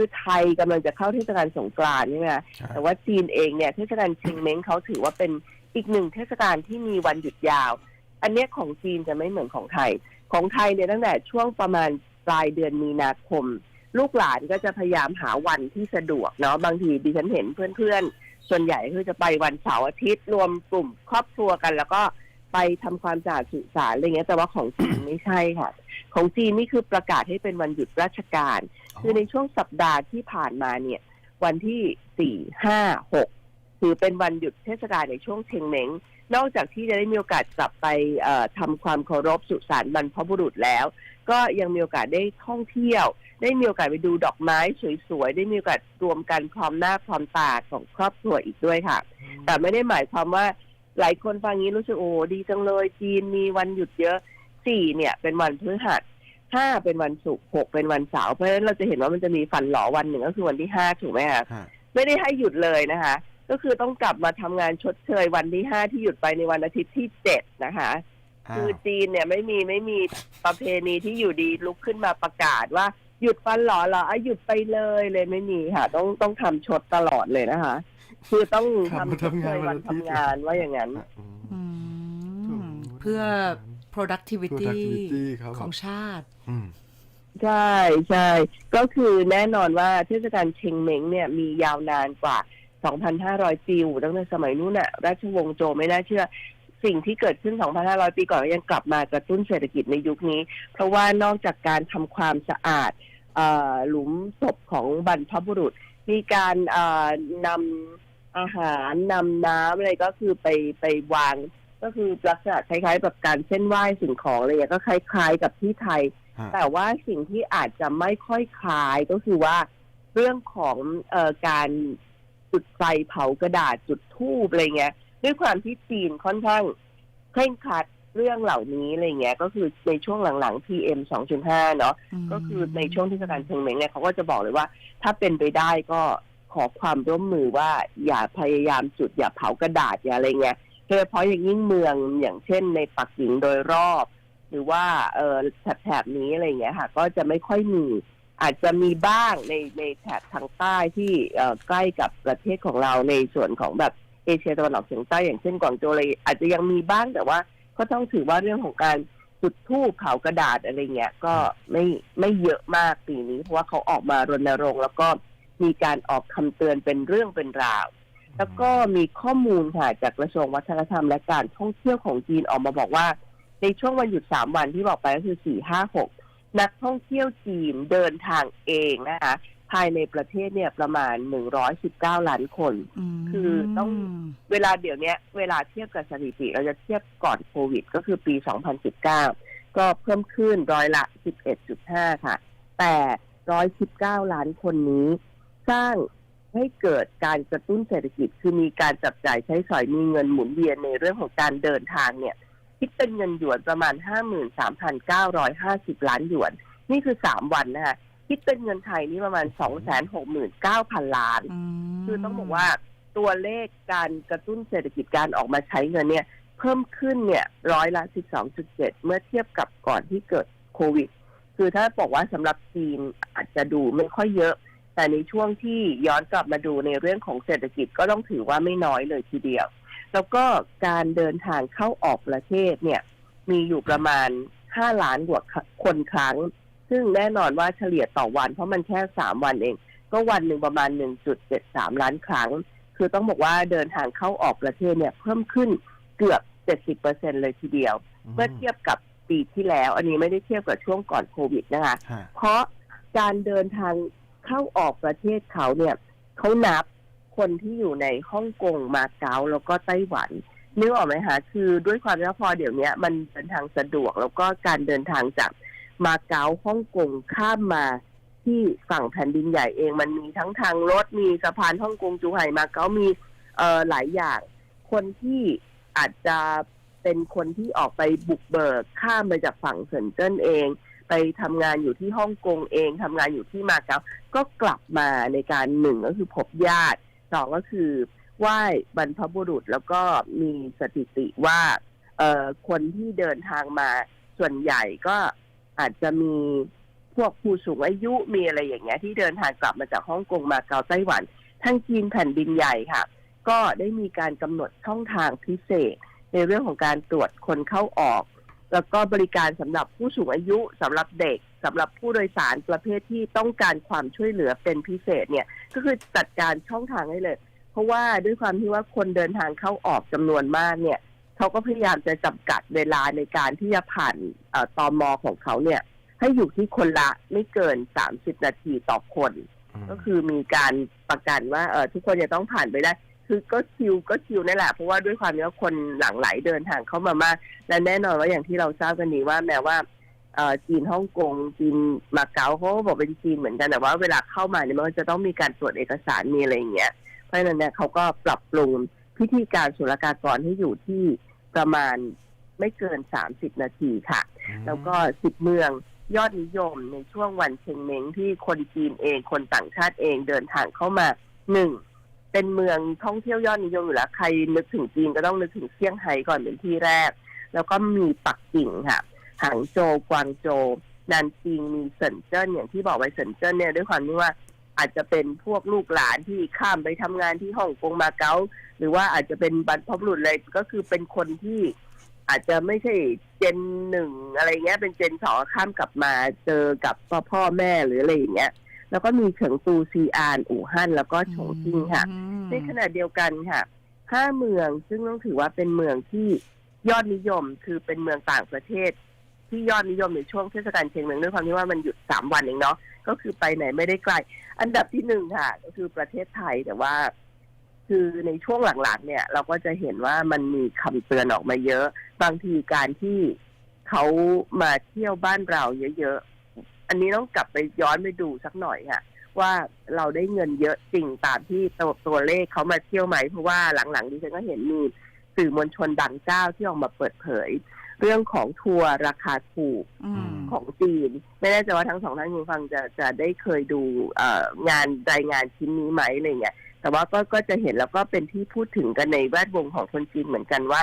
คือไทยกำลังจะเข้าเทศกาลสงกรานต์ใช่ไหมคะใช่ แต่ว่าจีนเองเนี่ยเทศกาลเชงเม้งเขาถือว่าเป็นอีกหนึ่งเทศกาลที่มีวันหยุดยาว อันเนี้ยของจีนจะไม่เหมือนของไทย ของไทยเนี่ยตั้งแต่ช่วงประมาณปลายเดือนมีนาคม ลูกหลานก็จะพยายามหาวันที่สะดวกเนาะบางทีดิฉันเห็นเพื่อนๆ ส่วนใหญ่คือจะไปวันเสาร์อาทิตย์รวมกลุ่มครอบครัวกัน แล้วก็ไปทำความสะอาดสุสานอะไรเงี้ยแต่ว่าของจีนไม่ใช่ค่ะ ของจีนนี่คือประกาศให้เป็นวันหยุดราชการ คือในช่วงสัปดาห์ที่ผ่านมาเนี่ย วันที่สี่ห้าหกถือเป็นวันหยุดเทศกาลในช่วงเชงเม้งนอกจากที่จะได้มีโอกาสกลับไปเอ่อทำความเคารพสุสานบรรพบุรุษแล้ว ก็ยังมีโอกาสได้ท่องเที่ยว ได้มีโอกาสไปดูดอกไม้สวยๆ ได้มีโอกาสรวมกันพร้อมหน้าพร้อมตาของครอบครัวอีกด้วยค่ะ แต่ไม่ได้หมายความว่าหลายคนฟังงี้รู้สึกโอ้ดีจังเลยจีนมีวันหยุดเยอะสี่เนี่ย เป็นวันพฤหัส ห้าเป็นวันศุกร์หกเป็นวันเสาร์เพราะฉะนั้นเราจะเห็นว่ามันจะมีฝันหลอวันหนึ่งก็คือวันที่ห้าถูกไหมคะฮะไม่ได้ให้หยุดเลยนะคะ ก็คือต้องกลับมาทำงานชดเชยวันที่ห้าที่หยุดไปในวันอาทิตย์ที่เจ็ดนะคะอ้าคือวจีนเนี่ยไม่มีไม่มีประเพณีที่อยู่ดีลุกขึ้นมาประกาศว่าหยุดฟันหลอเหรออะหยุดไปเลยเลยไม่มีค่ะ ต้องต้องทำชดตลอดเลยนะคะ คือต้องครับทำชดทำเชงานยวัวันนอาทิตย์ทำงานว่าอย่างนั้นอะอืมอืถูกมเพื่อ productivity productivity ครับของชาติอืมใช่ใช่ก็คือแน่นอนว่าเทศกาลเชงเม้งเนี่ยมียาวนานกว่า 2,500 ปีอยู่ตั้งแต่สมัยนู้นน่ะราชวงศ์โจวไม่น่าเชื่อ สิ่งที่เกิดขึ้น 2,500 ปีก่อนก็ยังกลับมากระตุ้นเศรษฐกิจในยุคนี้ เพราะว่านอกจากการทำความสะอาดเอ่อหลุมศพของบรรพบุรุษ มีการเอ่อนำอาหารนำน้ำอะไรก็คือไปไปวาง ก็คือลักษณะคล้ายๆแบบการเส้นไหว้สิ่งของอะไรอย่างเงี้ยก็คล้ายๆ กับที่ไทยฮะแต่ว่าสิ่งที่อาจจะไม่ค่อยคล้ายก็คือว่า เรื่องของเออการจุดไฟเผากระดาษจุดทูบอะไรเงี้ย ด้วยความที่จีนค่อนข้างเคร่งครัดเรื่องเหล่านี้อะไรเงี้ย ก็คือในช่วงหลังๆ PM 2.5 เนาะก็คือในช่วงเทศกาลเชงเม้งเนี่ยเขาก็จะบอกเลยว่า ถ้าเป็นไปได้ก็ขอความร่วมมือว่าอย่าพยายามจุดอย่าเผากระดาษอย่าอะไรเงี้ย โดยเฉพาะอย่างยิ่งเมืองอย่างเช่นในปักกิ่งโดยรอบ หรือว่าเออแถบนี้อะไรเงี้ยค่ะ ก็จะไม่ค่อยมีอาจจะมีบ้างในในแถบทางใต้ที่เอใกล้กับประเทศของเราในส่วนของแบบเอเชียตะวันออกเฉียงใต้อย่างเช่นกวางโจวอะไรอาจจะยังมีบ้างแต่ว่าก็ต้องถือว่าเรื่องของการจุดธูปเผากระดาษอะไรเงี้ยก็ไม่ไม่เยอะมากปีนี้ เพราะว่าเขาออกมารณรงค์ แล้วก็มีการออกคำเตือนเป็นเรื่องเป็นราว แล้วก็มีข้อมูลค่ะจากกระทรวงวัฒนธรรมและการท่องเที่ยวของจีนออกมาบอกว่า ในช่วงวันหยุดสามวันที่บอกไปก็คือสี่ห้าหกนักท่องเที่ยวจีนเดินทางเองนะคะภายในประเทศเนี่ยประมาณหนึ่งร้อยสิบเก้าล้านคนมคือต้องเวลาเดี๋ยวเนี้ยเวลาเทียบกับสถิติ เราจะเทียบก่อนโควิด ก็คือปี2019ก็เพิ่มขึ้นร้อยละ11.5ค่ะ แต่119ล้านคนนี้ สร้าง ให้เกิดการกระตุ้นเศรษฐกิจ คือมีการจับจ่ายใช้สอยมีเงินหมุนเวียนในเรื่องของการเดินทางเนี่ยคิดเป็นเงินหยวนประมาณ 53,950 ล้านหยวน นี่คือ 3 วันนะคะคิดเป็นเงินไทยนี่ประมาณ 269,000 ล้านมคือต้องบอกว่าตัวเลขการกระตุ้นเศรษฐกิจการออกมาใช้เงินเนี่ย เพิ่มขึ้นเนี่ยร้อยละ 12.7 เมื่อเทียบกับก่อนที่เกิดโควิด คือถ้าบอกว่าสำหรับจีนอาจจะดูไม่ค่อยเยอะ แต่ในช่วงที่ย้อนกลับมาดูในเรื่องของเศรษฐกิจก็ต้องถือว่าไม่น้อยเลยทีเดียว แล้วก็การเดินทางเข้าออกประเทศเนี่ย มีอยู่ประมาณ 5 ล้านกว่าคนครั้ง ซึ่งแน่นอนว่าเฉลี่ยต่อวันเพราะมันแค่ 3 วันเอง ก็วันหนึ่งประมาณ 1.73 ล้านครั้ง คือต้องบอกว่าเดินทางเข้าออกประเทศเนี่ย เพิ่มขึ้นเกือบ 70%เลยทีเดียว เมื่อเทียบกับปีที่แล้ว อันนี้ไม่ได้เทียบกับช่วงก่อนโควิดนะคะฮะเพราะการเดินทาง เข้าออกประเทศเขาเนี่ยเขานับคนที่อยู่ในฮ่องกงมาเก๊าแล้วก็ไต้หวันนึกออกไหมคะคือด้วยความที่พอเดี๋ยวนี้มันเดินทางสะดวก แล้วก็การเดินทางจากมาเก๊าฮ่องกงข้ามมาที่ฝั่งแผ่นดินใหญ่เองมันมีทั้งทางรถมีสะพานฮ่องกงจูไห่มาเก๊ามีเอ่อหลายอย่าง คนที่อาจจะเป็นคนที่ออกไปบุกเบิกข้ามมาจากฝั่งเซินเจิ้นเอง ไปทำงานอยู่ที่ฮ่องกงเองทำงานอยู่ที่มาเก๊าก็กลับมาในการหนึ่งก็คือพบญาติสองก็คือไหว้บรรพบุรุษแล้วก็มีสถิติว่าเอ่อคนที่เดินทางมาส่วนใหญ่ก็อาจจะมีพวกผู้สูงอายุมีอะไรอย่างเงี้ย ที่เดินทางกลับมาจากฮ่องกงมาเก๊าไต้หวันทางจีนแผ่นดินใหญ่ค่ะ ก็ได้มีการกำหนดช่องทางพิเศษ ในเรื่องของการตรวจคนเข้าออก แล้วก็บริการสำหรับผู้สูงอายุสำหรับเด็กสำหรับผู้โดยสารประเภทที่ต้องการความช่วยเหลือเป็นพิเศษเนี่ย ก็คือจัดการช่องทางให้เลย เพราะว่าด้วยความที่ว่าคนเดินทางเข้าออกจำนวนมากเนี่ยเขาก็พยายามจะจำกัดเวลาในการที่จะผ่านเอ่อตอมอของเขาเนี่ย ให้อยู่ที่คนละไม่เกิน30นาทีต่อคน ก็คือมีการประกันว่าเออทุกคนจะต้องผ่านไปได้ คือก็คิวก็คิวนั่นแหละเพราะว่าด้วยความที่ว่าคนหลั่งไหลเดินทางเข้ามามาก และแน่นอนว่าอย่างที่เราทราบกันดีว่าแม้ว่าเอ่อจีนฮ่องกงจีนมาเก๊าเขาก็บอกเป็นจีนเหมือนกันแต่ว่าเวลาเข้ามาเนี่ยมันก็จะต้องมีการตรวจเอกสารมีอะไรอย่างเงี้ยเพราะฉะนั้นเนี่ยเขาก็ปรับปรุงพิธีการศุลกากรให้อยู่ที่ประมาณไม่เกิน30นาทีค่ะ แล้วก็สิบเมืองยอดนิยมในช่วงวันเชงเม้งที่คนจีนเองคนต่างชาติเองเดินทางเข้ามาหนึ่ง เป็นเมืองท่องเที่ยวยอดนิยมอยู่แล้วใครนึกถึงจีนก็ต้องนึกถึงเซี่ยงไฮ้ก่อนเป็นที่แรก แล้วก็มีปักกิ่งค่ะหางโจวกวางโจวนันจิงมีเซินเจิ้นอย่างที่บอกไว้เซินเจิ้นเนี่ยด้วยความที่ว่าอาจจะเป็นพวกลูกหลานที่ข้ามไปทำงานที่ฮ่องกงมาเก๊าหรือว่าอาจจะเป็นบรรพบุรุษเลยก็คือเป็นคนที่อาจจะไม่ใช่เจนหนึ่งอะไรเงี้ย เป็นเจนสองข้ามกลับมาเจอกับพ่อพ่อแม่หรืออะไรอย่างเงี้ย แล้วก็มีเฉิงตูซีอานอู่ฮั่นแล้วก็ฉงชิ่งค่ะอืมในขณะเดียวกันค่ะห้าเมืองซึ่งต้องถือว่าเป็นเมืองที่ยอดนิยมคือเป็นเมืองต่างประเทศ ที่ยอดนิยมในช่วงเทศกาลเชียงเมืองด้วยความที่ว่ามันหยุดสามวันเองเนาะก็คือไปไหนไม่ได้ไกล อันดับที่หนึ่งค่ะ ก็คือประเทศไทยแต่ว่า คือในช่วงหลังๆเนี่ย เราก็จะเห็นว่ามันมีคำเตือนออกมาเยอะ บางทีการที่เขามาเที่ยวบ้านเราเยอะๆ อันนี้ต้องกลับไปย้อนไปดูสักหน่อยค่ะ ว่าเราได้เงินเยอะจริงตามที่ตัวตัวเลขเขามาเที่ยวไหม เพราะว่าหลังๆดิฉันก็เห็นมีสื่อมวลชนดังเจ้าที่ออกมาเปิดเผย เรื่องของทัวร์ราคาถูกอืมของจีน ไม่แน่ใจว่าทั้งสองท่านคุณฟังจะจะได้เคยดูเอ่องานรายงานชิ้นนี้ไหมอะไรเงี้ยแต่ว่าก็ก็จะเห็นแล้วก็เป็นที่พูดถึงกันในแวดวงของคนจีนเหมือนกันว่า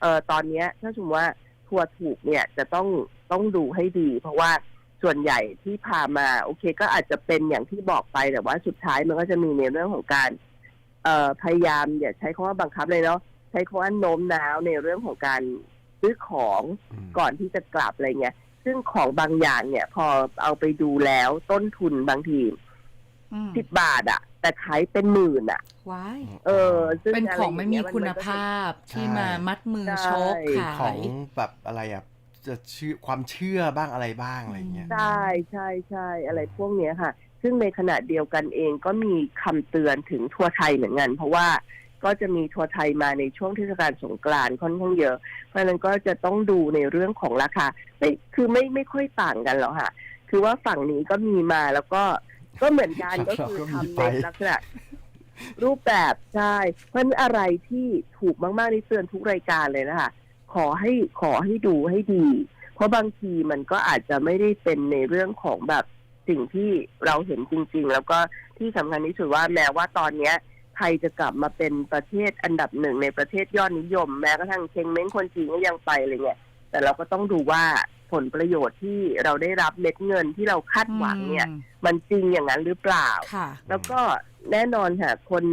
เออตอนเนี้ยถ้าสมมติว่าทัวร์ถูกเนี่ยจะต้องต้องดูให้ดี เพราะว่า ส่วนใหญ่ที่พามาโอเค ก็อาจจะเป็นอย่างที่บอกไปแต่ว่าสุดท้ายมันก็จะมีในเรื่องของการ เอ่อพยายามอย่าใช้คำว่าบังคับเลยเนาะใช้คำว่าโน้มน้าวในเรื่องของการซื้อของก่อนที่จะกลับอะไรเงี้ยซึ่งของบางอย่างเนี่ย พอเอาไปดูแล้วต้นทุนบางทีอืมสิบบาทอะแต่ขายเป็นหมื่นอะว้ายเออซึ่งเป็นของะรไม่ย่ามีเยคุณนก็จะภาพที่ใช่มามัดมือใช่ชกเป็นขาของยแบบอะไรอะ จะชื่อความเชื่อบ้างอะไรบ้างอะไรเงี้ย ใช่ใช่ใช่อะไรพวกเนี้ยค่ะ ซึ่งในขณะเดียวกันเองก็มีคำเตือนถึงทัวร์ไทยเหมือนกัน เพราะว่าก็จะมีทัวร์ไทยมาในช่วงเทศกาลสงกรานต์ค่อนข้างเยอะ เพราะฉะนั้นก็จะต้องดูในเรื่องของราคาไม่คือไม่ไม่ค่อยต่างกันหรอกค่ะ คือว่าฝั่งนี้ก็มีมาแล้วก็ก็เหมือนกันครับก็คือเราก็มีทำไปในลักษณะรูปแบบใช่เพราะฉะนั้นอะไรที่ถูกมากๆนี่เตือนทุกรายการเลยนะคะ ขอให้ขอให้ดูให้ดี เพราะบางทีมันก็อาจจะไม่ได้เป็นในเรื่องของแบบสิ่งที่เราเห็นจริง ๆ แล้วก็ที่สำคัญที่สุดว่าแม้ว่าตอนเนี้ยไทยจะกลับมาเป็นประเทศอันดับหนึ่งในประเทศยอดนิยม แม้กระทั่งเชงเม้งคนจีนก็ยังไปอะไรเงี้ยแต่เราก็ต้องดูว่าผลประโยชน์ที่เราได้รับเม็ดเงินที่เราคาดหวังเนี่ยอืมมันจริงอย่างนั้นหรือเปล่า ค่ะ แล้วก็แน่นอนค่ะ คน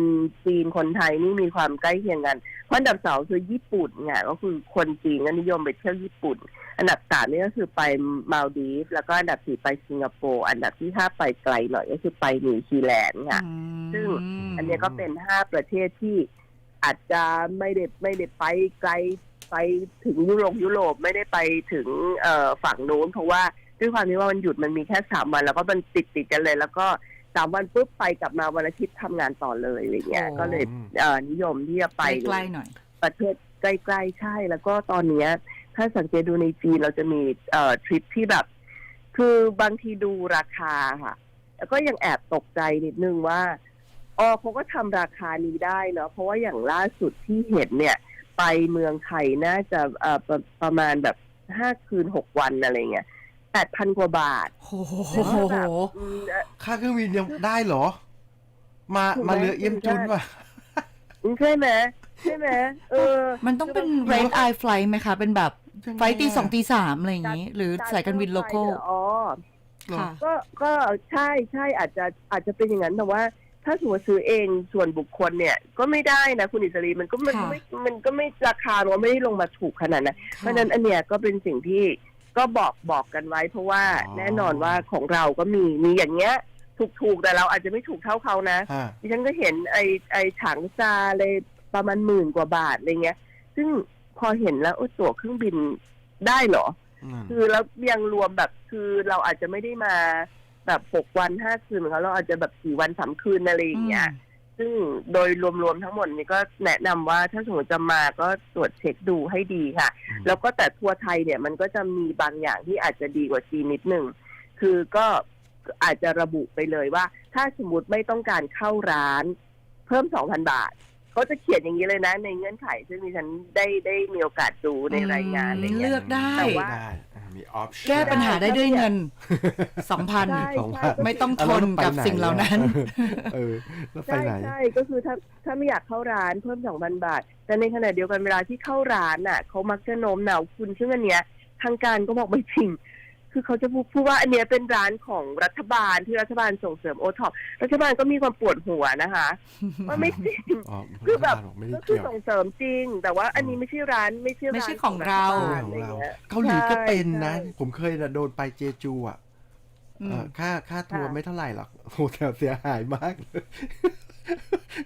จีนคนไทยนี่มีความใกล้เคียงกัน เพราะอันดับสองคือญี่ปุ่นไงก็คือคนจีนก็นิยมไปเที่ยวญี่ปุ่น อันดับสามนี่ก็คือไปมาลดีฟส์แล้วก็อันดับสี่ไปสิงคโปร์อันดับที่ห้าไปไกลหน่อยก็คือไปนิวซีแลนด์ค่ะ ซึ่งอันเนี้ยก็เป็นห้าประเทศที่อาจจะไม่ได้ไม่ได้ไปไกลไปถึงยุโรปยุโรปไม่ได้ไปถึงเอ่อฝั่งนู้นเพราะว่าด้วยความที่ว่ามันหยุดมันมีแค่สามวัน แล้วก็มันติดติดๆกันเลย แล้วก็ สามวันปุ๊บไปกลับมาวันอาทิตย์ทำงานต่อเลยอะไรเงี้ย โอ้ ก็เลยเอ่อนิยมที่จะไปไป ใกล้ๆหน่อย ประเทศใกล้ๆใช่ แล้วก็ตอนเนี้ยถ้าสังเกตดูในจีนเราจะมีเอ่อทริปที่แบบ คือบางทีดูราคาค่ะ แล้วก็ยังแอบตกใจนิดนึงว่าอ๋อเขาก็ทำราคานี้ได้เนาะเพราะว่าอย่างล่าสุดที่เห็นเนี่ย ไปเมืองไทยน่าจะเอ่อประประมาณแบบห้าคืนหกวันอะไรเงี้ย แปดพันกว่าบาท โอ้โหแบบอืมเอ่อ ค่าเครื่องบินยังได้เหรอ มาถูกไหม มาเรือเอี่ยมจุนป่ะ ใช่ไหมใช่ไหมเออ มันต้องเป็น red eye flight ไหมคะ เป็นแบบไฟล์ตีสองตีสามอะไรอย่างนี้ หรือสายการบินโลรถไฟโก้เหรออ๋อ เหรอ ค่ะ ก็ ก็ใช่ใช่อาจจะอาจจะเป็นอย่างนั้นแต่ว่า ถ้าสมมติซื้อเองส่วนบุคคลเนี่ย ก็ไม่ได้นะคุณอิสรีมันก็มันก็ค่ะไม่มันก็ไม่ราคามันก็ไม่ได้ลงมาถูกขนาดนั้นเพราะฉะนั้นอันเนี้ยก็เป็นสิ่งที่ ก็บอกบอกกันไว้ เพราะว่าอ๋อ แน่นอนว่าของเราก็มีมีอย่างเงี้ย ถูกถูกๆแต่เราอาจจะไม่ถูกเท่าเขานะ ฮะ ดิฉันก็เห็นไอไอถังซาเลยประมาณหมื่นกว่าบาทอะไรเงี้ย ซึ่งพอเห็นแล้วเออตั๋วเครื่องบินได้เหรออืมคือแล้วยังรวมแบบคือเราอาจจะไม่ได้มาแบบหกวันห้าคืนเหมือนเขาเราอาจจะแบบสี่วันสามคืนอะไรอย่างเงี้ย ซึ่งโดยรวมๆทั้งหมดนี่ก็แนะนำว่าถ้าสมมติจะมาก็ตรวจเช็คดูให้ดีค่ะ อืม แล้วก็แต่ทัวร์ไทยเนี่ยมันก็จะมีบางอย่างที่อาจจะดีกว่าจีนนิดหนึ่ง คือก็อาจจะระบุไปเลยว่า ถ้าสมมติไม่ต้องการเข้าร้าน เพิ่มสองพันบาท เขาจะเขียนอย่างนี้เลยนะ ในเงื่อนไขซึ่งดิฉันได้ได้มีโอกาสดูในรายงานอะไรอืมเงี้เลืยอกได้ แต่ว่า ได้อ่ามีออปชั่นแก้ปัญหาได้ด้วยเงินสองพัน ใช่สองใช่พันไม่ต้องทนกับสิ่งเหล่านั้น เออแล้วไปใช่ไหน ใช่ก็คือถ้าถ้าไม่อยากเข้าร้านเพิ่มสองพันบาท แต่ในขณะเดียวกันเวลาที่เข้าร้านน่ะเขามักจะโน้มน้าวคุณซึ่งอันเนี้ยทางการก็บอกไม่จริง คือเขาจะพูดพูดว่าอันเนี้ยเป็นร้านของรัฐบาลที่รัฐบาลส่งเสริมโอท็อปรัฐบาลก็มีความปวดหัวนะคะว่าไม่จริงอ๋อคือแบบรัฐาลกไม่ได้ก็คือเกี่ยวส่งเสริมจริง แต่ว่าอันนี้ไม่ใช่ร้านไม่ใช่ร้านไม่ใช่ของเรา ฐบลของอะไรเราเงี้ย เกาหลีก็เป็นนะใช่ผมเคยน่ะโดนไปเจจูอะอืม เอ่อค่าค่าทัวร์ค่ะ ไม่เท่าไหร่หรอกโหแต่เสียหายมากเลย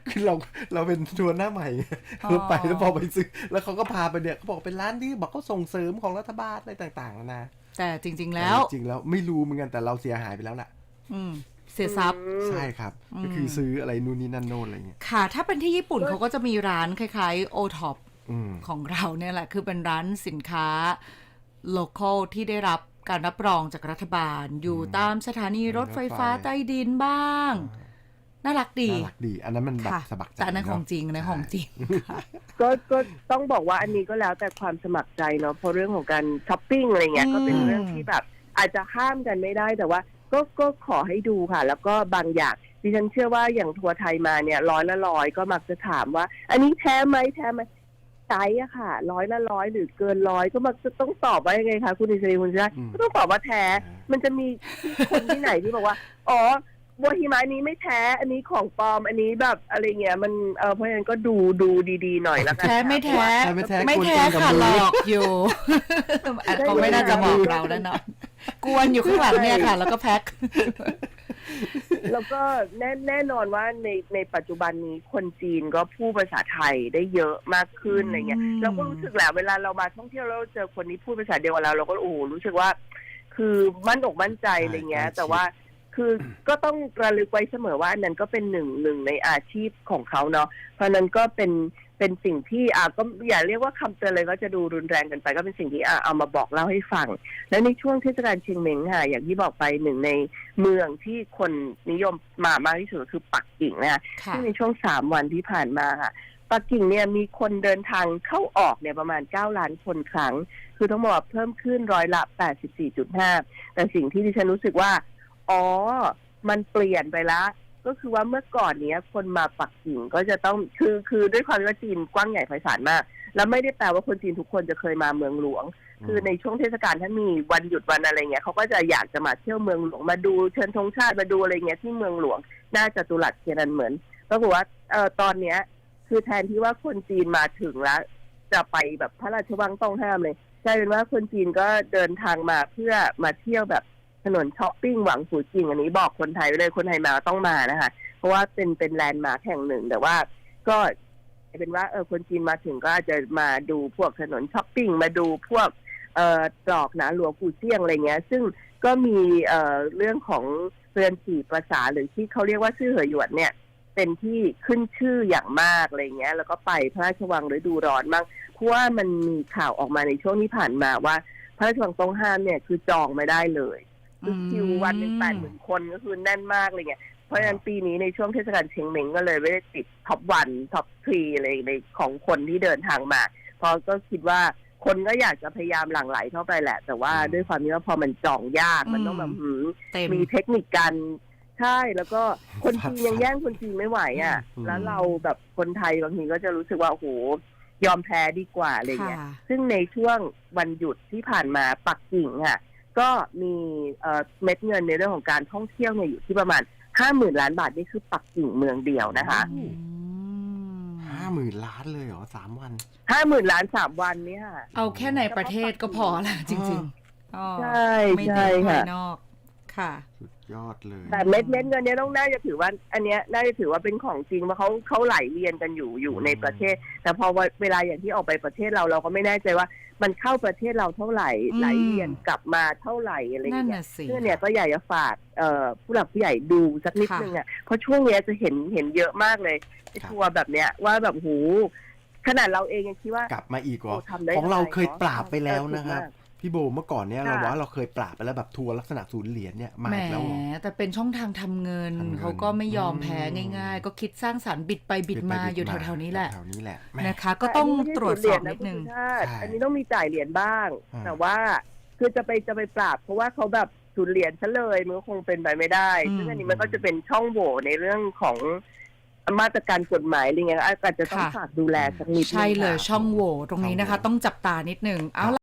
คือเราเราเป็นทัวร์หน้าใหม่อ๋อ เราไปแล้วพอไปซื้อ แล้วเขาก็พาไปเนี่ยเขาบอกเป็นร้านที่บอกเขาส่งเสริมของรัฐบาลอะไรต่างๆนานา แต่จริง ๆ แล้ว จริงๆแล้วไม่รู้เหมือนกันแต่เราเสียหายไปแล้วแหละอืมเสียทรัพย์อืมใช่ครับอืมก็คือซื้ออะไรนู่นนี่นั่นโน่นอะไรเงี้ยค่ะ ถ้าเป็นที่ญี่ปุ่นเขาก็จะมีร้านคล้ายๆโอท็อปอืมของเราเนี่ยแหละ คือเป็นร้านสินค้า local ที่ได้รับการรับรองจากรัฐบาล อยู่ตามสถานีรถไฟฟ้าใต้ดินบ้าง น่ารักดีน่ารักดี อันนั้นมันแบบค่ะสะบักใจแต่อันนั้นเะของจริงอันนั้นของจริงก็ก็ต้องบอกว่าอันนี้ก็แล้วแต่ความสมัครใจเนาะเพราะเรื่องของการช้อปปิ้งอะไรเงี้ยอืมก็เป็นเรื่องที่แบบ อาจจะห้ามกันไม่ได้แต่ว่า ก็ก็ขอให้ดูค่ะ แล้วก็บางอย่างดิฉันเชื่อว่าอย่างทัวร์ไทยมาเนี่ยร้อยละร้อยก็มักจะถามว่า อันนี้แท้ไหมแท้ไหมไซส์อะค่ะ ร้อยละร้อยหรือเกินร้อยก็มักจะต้องตอบว่ายังไงคะคุณอิสรีคุณชาอืมก็ต้องตอบว่าแท้ มันจะมีคนที่ไหนที่บอกว่า อ๋อ บัวหิมะนี้ไม่แท้ อันนี้ของปลอม อันนี้แบบอะไรเงี้ยมันเออเพราะฉะนั้นก็ดูดูดีๆหน่อยแล้วกันแท้ไม่แท้ใช่ไม่แท้ไม่แท้กวนๆกับค่ะมือ หลอกอยู่เขาไม่น่าจะบอกเราแล้วเนาะกวนอยู่ข้างหลังเนี่ยค่ะ แล้วก็แพ็ค แล้วก็แน่แน่นอนว่าในในปัจจุบันนี้คนจีนก็พูดภาษาไทยได้เยอะมากขึ้นอะไรเงี้ยอืมเราก็รู้สึกแหละเวลาเรามาท่องเที่ยวแล้วเราเจอคนที่พูดภาษาเดียวกับเราเราก็โอ้โหรู้สึกว่า คือมั่นอกมั่นใจอะไรเงี้ย ใช่ แต่ว่า คือก็ต้องระลึกไว้เสมอว่าอันนั้นก็เป็นหนึ่งหนึ่งในอาชีพของเขาเนาะเพราะฉะนั้นก็เป็นเป็นสิ่งที่อ่าก็อย่าเรียกว่าคำเตือนเลยก็จะดูรุนแรงเกันไป ก็เป็นสิ่งที่อ่าเอามาบอกเล่าให้ฟัง และในช่วงเทศกาลเชียงเม้งค่ะอย่างที่บอกไปหนึ่งในเมืองที่คนนิยมมามากที่สุดก็คือปักกิ่งนะคะค่ะซึ่งในช่วงสามวันที่ผ่านมาค่ะปักกิ่งเนี่ยมีคนเดินทางเข้าออกเนี่ยประมาณ 9 ล้านคนครั้ง คือทั้งหมดเพิ่มขึ้นร้อยละ 84.5 แต่สิ่งที่ดิฉันรู้สึกว่า อ๋อ มันเปลี่ยนไปละ ก็คือว่าเมื่อก่อนเนี้ย คนมาปักกิ่งก็จะต้องคือคือด้วยความที่ว่าจีนกว้างใหญ่ไพศาลมาก แล้วไม่ได้แปลว่าคนจีนทุกคนจะเคยมาเมืองหลวง คือในช่วงเทศกาลถ้ามีวันหยุดวันอะไรเงี้ยเขาก็จะอยากจะมาเที่ยวเมืองหลวงมาดูเชิญธงชาติมาดูอะไรเงี้ยที่เมืองหลวงน่าจะตุรัสเทียนันเหมือนปรากฏว่าเอ่อตอนเนี้ย คือแทนที่ว่าคนจีนมาถึงแล้วจะไปแบบพระราชวังต้องห้ามเลยกลายเป็นว่าคนจีนก็เดินทางมาเพื่อมาเที่ยวแบบ ถนนช้อปปิ้งหวังฝูจิงอันนี้บอกคนไทยไว้เลยคนไทยมาต้องมานะคะ เพราะว่าเป็นเป็นแลนด์มาร์คแห่งหนึ่ง แต่ว่าก็เป็นว่าเออคนจีนมาถึงก็อาจจะมาดูพวกถนนช้อปปิ้งมาดูพวกเอ่อตรอกหนาหลวงปู่เจียงอะไรเงี้ย ซึ่งก็มีเอ่อเรื่องของเรือนสี่ภาษาหรือที่เขาเรียกว่าชื่อเหอหยวนเนี่ย เป็นที่ขึ้นชื่ออย่างมากอะไรเงี้ย แล้วก็ไปพระราชวังฤดูร้อนมากเพราะว่ามันมีข่าวออกมาในช่วงที่ผ่านมาว่า พระราชวังต้องห้ามเนี่ยคือจองไม่ได้เลย คือคิววันหนึ่งแปดหมื่นคนก็คือแน่นมากเลยไงเพราะฉะนั้นปีนี้ในช่วงเทศกาลเชียงเม้งก็เลยไม่ได้ติดท็อปวันท็อปทรีอะไรในของคนที่เดินทางมา เพราะก็คิดว่าคนก็อยากจะพยายามหลั่งไหลเข้าไปแหละ แต่ว่าอืมด้วยความที่ว่าพอมันจองยากมันต้องแบบอืมหืมเต็มมีเทคนิคการใช่แล้วก็คนจีนยังแย่งคนจีนไม่ไหวอะอืมแล้วเราแบบคนไทยบางทีก็จะรู้สึกว่าโอ้โหยอมแพ้ดีกว่าอะไรเงี้ยค่ะซึ่งในช่วงวันหยุดที่ผ่านมาปักกิ่งค่ะ ก็มีเอ่อเม็ดเงินในเรื่องของการท่องเที่ยวเนี่ยอยู่ที่ประมาณห้าหมื่นล้านบาทนี่คือปักกิ่งเมืองเดียวนะคะอืมห้าหมื่นล้านเลยเหรอสามวันห้าหมื่นล้านสามวันเนี่ย เอาแค่ในประเทศก็พอละจริงๆอ๋อใช่ไม่ใช่เน้นค่ะภายนอกค่ะสุดยอดเลย แต่เม็ดเม็ดเงินเนี้ยต้องน่าจะถือว่า อันเนี้ยน่าจะถือว่าเป็นของจริงเพราะเขาเขาไหลเวียนกันอยู่อยู่ในประเทศ แต่พอเวลาอย่างที่ออกไปประเทศเราเราก็ไม่แน่ใจว่า มันเข้าประเทศเราเท่าไหร่อืมไหลเวียนกลับมาเท่าไหร่อะไรอย่างนั่นเงี้ยน่ะสิซึ่งเนี่ยก็อยากจะฝากเอ่อผู้หลักผู้ใหญ่ดูสักนิดค่ะนึงอะเพราะช่วงเนี้ยจะเห็นเห็นเยอะมากเลยไอ้ครับทัวร์แบบเนี้ยว่าแบบหูขนาดเราเองยังคิดว่ากลับมาอีกเหรอโอ้ทำได้ของเรายังไงเคยปราบไปแล้วนะครับเออถูกมาก พี่โบเมื่อก่อนเนี้ยค่ะเราว่าเราเคยปราบไปแล้วแบบทัวร์ลักษณะศูนย์เหรียญเนี่ยมาแหมอีกแล้วเหรอ แต่เป็นช่องทางทำเงิน ทำเงิน เขาก็ไม่ยอมแพ้อืมง่ายๆ ก็คิดสร้างสรรค์บิดไปบิดมาอยู่แถวๆนี้แหละแถวๆนี้แหละแหม่ นะคะ ก็ต้องตรวจสอบนิดนึง ใช่ใช่อันนี้ต้องมีจ่ายเหรียญบ้าง อ่า แต่ว่าคือจะไปจะไปปราบ เพราะว่าเขาแบบสูญเหรียญซะเลยมันก็คงเป็นไปไม่ได้อืม ซึ่งอันนี้มันก็จะเป็นช่องโหว่ในเรื่องของมาตรการกฎหมายอะไรเงี้ยอาจจะต้องค่ะฝากดูแลสักนิดนึงใช่เลยค่ะ ช่องโหว่ตรงนี้นะคะช่องโหว่ต้องจับตานิดนึงเอาล่ะ